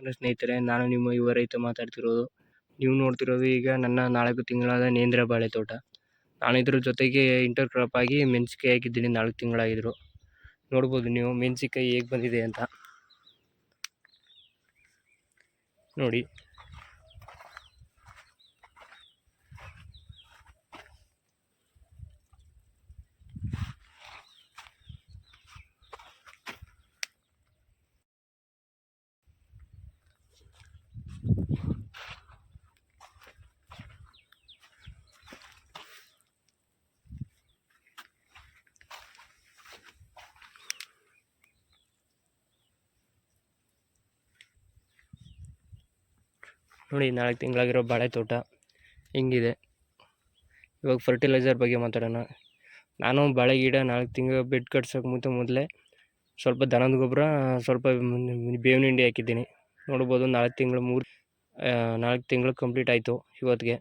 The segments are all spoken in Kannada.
ಹಲೋ ಸ್ನೇಹಿತರೆ, ನಾನು ನಿಮ್ಮ ಯುವ ರೈತ ಮಾತಾಡ್ತಿರೋದು. ನೀವು ನೋಡ್ತಿರೋದು ಈಗ ನನ್ನ ನಾಲ್ಕು ತಿಂಗಳಾದ ನೇಂದ್ರ ಬಾಳೆ ತೋಟ ನಾನು ಇದ್ರ ಜೊತೆಗೆ ಇಂಟರ್ ಕ್ರಾಪ್ ಆಗಿ ಮೆಣಸಿಕಾಯಿ ಹಾಕಿದ್ದೀನಿ ನಾಲ್ಕು ತಿಂಗಳಾಗಿದ್ರು. ನೋಡ್ಬೋದು ನೀವು ಮೆಣಸಿಕಾಯಿ ಹೇಗೆ ಬಂದಿದೆ ಅಂತ. ನೋಡಿ. ನೋಡಿ, ನಾಲ್ಕು ತಿಂಗಳಾಗಿರೋ ಬಾಳೆ ತೋಟ ಹಿಂಗಿದೆ. ಇವಾಗ ಫರ್ಟಿಲೈಸರ್ ಬಗ್ಗೆ ಮಾತಾಡೋಣ. ನಾನು ಬಾಳೆ ಗಿಡ ನಾಲ್ಕು ತಿಂಗಳು ಬೆಡ್ ಕಟ್ಸೋಕೆ ಮುಂಚೆ ಮೊದಲೇ ಸ್ವಲ್ಪ ದನದ ಗೊಬ್ಬರ ಸ್ವಲ್ಪ ಬೇವಿನ ಹಿಂಡಿ ಹಾಕಿದ್ದೀನಿ. ನೋಡ್ಬೋದು ನಾಲ್ಕು ತಿಂಗಳು ಮೂರು ನಾಲ್ಕು ತಿಂಗಳು ಕಂಪ್ಲೀಟ್ ಆಯಿತು ಇವತ್ತಿಗೆ.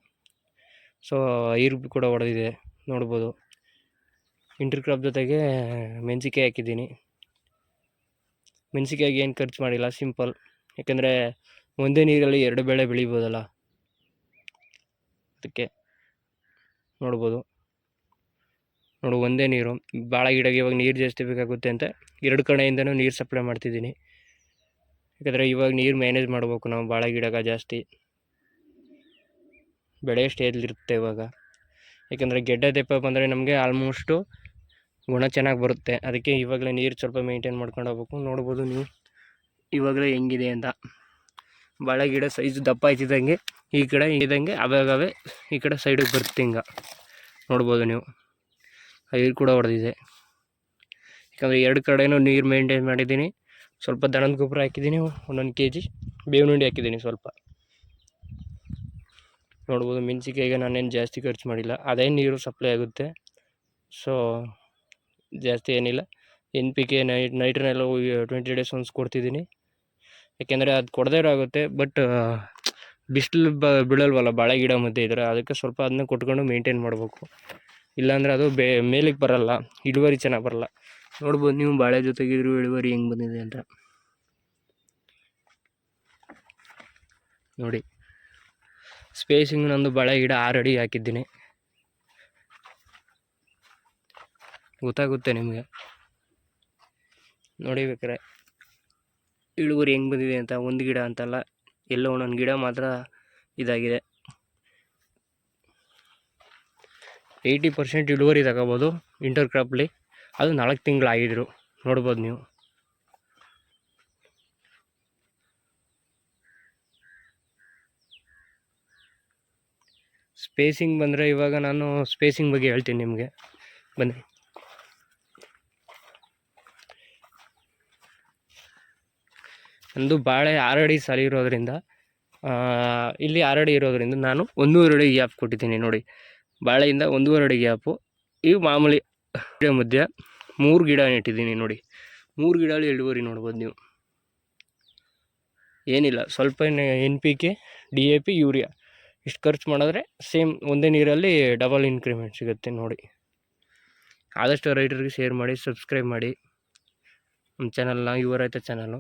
ಸೊ ಐರು ಕೂಡ ಹೊಡೆದಿದೆ, ನೋಡ್ಬೋದು. ಇಂಟರ್ ಕ್ರಾಪ್ ಜೊತೆಗೆ ಮೆಣಸಿಕಾಯಿ ಹಾಕಿದ್ದೀನಿ. ಮೆಣಸಿಕಾಯಿಗೆ ಏನು ಖರ್ಚು ಮಾಡಿಲ್ಲ ಸಿಂಪಲ್ ಯಾಕೆಂದರೆ ಒಂದೇ ನೀರಲ್ಲಿ ಎರಡು ಬೆಳೆ ಬೆಳಿಬೋದಲ್ಲ. ಅದಕ್ಕೆ ನೋಡ್ಬೋದು. ನೋಡು, ಒಂದೇ ನೀರು. ಭಾಳ ಗಿಡಗೆ ಇವಾಗ ನೀರು ಜಾಸ್ತಿ ಬೇಕಾಗುತ್ತೆ ಅಂತ ಎರಡು ಕಡೆಯಿಂದನೂ ನೀರು ಸಪ್ಲೈ ಮಾಡ್ತಿದ್ದೀನಿ. ಯಾಕಂದರೆ ಇವಾಗ ನೀರು ಮ್ಯಾನೇಜ್ ಮಾಡ್ಬೇಕು ನಾವು ಭಾಳ ಗಿಡಗ ಜಾಸ್ತಿ. ಬೆಳೆ ಸ್ಟೇಜಲ್ಲಿರುತ್ತೆ ಇವಾಗ. ಯಾಕಂದರೆ ಗೆಡ್ಡೆ ದೆಪ್ಪ ಬಂದರೆ ನಮಗೆ ಆಲ್ಮೋಸ್ಟು ಗುಣ ಚೆನ್ನಾಗಿ ಬರುತ್ತೆ. ಅದಕ್ಕೆ ಇವಾಗಲೇ ನೀರು ಸ್ವಲ್ಪ ಮೇಂಟೈನ್ ಮಾಡ್ಕೊಂಡು ಹೋಗ್ಬೇಕು. ನೋಡ್ಬೋದು ನೀವು ಇವಾಗಲೇ ಹೆಂಗಿದೆ ಅಂತ. ಬಾಳೆ ಗಿಡ ಸೈಜ್ ದಪ್ಪ ಆಯ್ತಿದ್ದಂಗೆ ಈ ಕಡೆ ಇದ್ದಂಗೆ ಅವಾಗವೇ ಈ ಕಡೆ ಸೈಡಿಗೆ ಬರುತ್ತೆ ಹಿಂಗೆ. ನೋಡ್ಬೋದು ನೀವು. ಐರು ಕೂಡ ಹೊಡೆದಿದೆ. ಯಾಕಂದರೆ ಎರಡು ಕಡೆಯೂ ನೀರು ಮೇಂಟೈನ್ ಮಾಡಿದ್ದೀನಿ. ಸ್ವಲ್ಪ ದನದ ಗೊಬ್ಬರ ಹಾಕಿದ್ದೀನಿ, ಒಂದೊಂದು ಕೆ ಜಿ ಬೇವಿನ ಹಿಂಡಿ ಹಾಕಿದ್ದೀನಿ ಸ್ವಲ್ಪ. ನೋಡ್ಬೋದು ಮೆಣಸಿಕಾಯಿಗೆ ನಾನೇನು ಜಾಸ್ತಿ ಖರ್ಚು ಮಾಡಿಲ್ಲ. ಅದೇ ನೀರು ಸಪ್ಲೈ ಆಗುತ್ತೆ. ಸೊ ಜಾಸ್ತಿ ಏನಿಲ್ಲ. ಎನ್ ಪಿ ಕೆ ನೈಟ್ ನೈಟ್ರನ್ನೆಲ್ಲ ಟ್ವೆಂಟಿ ಡೇಸ್ ಒನ್ಸ್ ಕೊಡ್ತಿದ್ದೀನಿ. ಯಾಕೆಂದರೆ ಅದು ಕೊಡದೇ ಆಗುತ್ತೆ ಬಟ್ ಬಿಸಿಲು ಬ, ಬೀಳಲ್ವಲ್ಲ, ಬಾಳೆ ಗಿಡ ಮಧ್ಯೆ ಇದ್ರೆ ಅದಕ್ಕೆ ಸ್ವಲ್ಪ ಅದನ್ನ ಕೊಟ್ಕೊಂಡು ಮೇಂಟೈನ್ ಮಾಡಬೇಕು. ಇಲ್ಲಾಂದರೆ ಅದು ಬೇ ಮೇಲಕ್ಕೆ ಬರಲ್ಲ, ಇಳುವರಿ ಚೆನ್ನಾಗಿ ಬರಲ್ಲ. ನೋಡ್ಬೋದು, ನೀವು ಬಾಳೆ ಜೊತೆಗಿದ್ರು ಇಳುವರಿ ಹೆಂಗೆ ಬಂದಿದೆ ಅಂತ. ನೋಡಿ ಸ್ಪೇಸಿಂಗ್ ನಂದು ಬಾಳೆ ಗಿಡ ಆರು ಅಡಿ ಹಾಕಿದ್ದೀನಿ. ಗೊತ್ತಾಗುತ್ತೆ ನಿಮಗೆ? ನೋಡಿ ಬೇಕಾರೆ ಇಳುವರಿ ಹೆಂಗೆ ಬಂದಿದೆ ಅಂತ, ಒಂದು ಗಿಡ ಅಂತಲ್ಲ, ಎಲ್ಲೋ ಒಂದೊಂದು ಗಿಡ ಮಾತ್ರ ಇದಾಗಿದೆ. ಏಯ್ಟಿ ಪರ್ಸೆಂಟ್ ಇಳುವರಿ ತಗೋಬೋದು ಇಂಟರ್ ಕ್ರಾಪ್ಲಿ ಅದು ನಾಲ್ಕು ತಿಂಗಳಾಗಿದ್ರು. ನೋಡ್ಬೋದು ನೀವು. ಸ್ಪೇಸಿಂಗ್ ಬಂದರೆ ಇವಾಗ ನಾನು ಸ್ಪೇಸಿಂಗ್ ಬಗ್ಗೆ ಹೇಳ್ತೀನಿ ನಿಮಗೆ. ಬನ್ನಿ. ನಂದು ಬಾಳೆ ಆರಡಿ ಸಾಲಿ ಇರೋದ್ರಿಂದ ಇಲ್ಲಿ ಆರಡಿ ಇರೋದ್ರಿಂದ ನಾನು ಒಂದೂವರೆ ಅಡಿ ಗ್ಯಾಪ್ ಕೊಟ್ಟಿದ್ದೀನಿ ನೋಡಿ. ಬಾಳೆಯಿಂದ ಒಂದೂವರೆ ಅಡಿ ಗ್ಯಾಪು ಇವು ಮಾಮೂಲಿ ಗಿಡ ಮಧ್ಯ ಮೂರು ಗಿಡ ನೆಟ್ಟಿದ್ದೀನಿ ನೋಡಿ. ಮೂರು ಗಿಡ ಇಳುವರಿ ನೋಡ್ಬೋದು ನೀವು. ಏನಿಲ್ಲ, ಸ್ವಲ್ಪ N P K D A P urea. ಇಷ್ಟು ಖರ್ಚು ಮಾಡಿದ್ರೆ ಸೇಮ್ ಒಂದೇ ನೀರಲ್ಲಿ ಡಬಲ್ ಇನ್ಕ್ರಿಮೆಂಟ್ ಸಿಗುತ್ತೆ ನೋಡಿ. ಆದಷ್ಟು ರೈಟರ್ಗೆ ಶೇರ್ ಮಾಡಿ ಸಬ್ಸ್ಕ್ರೈಬ್ ಮಾಡಿ. ನಮ್ಮ ಚಾನಲ್ನ ಯುವರೈತ ಚಾನಲು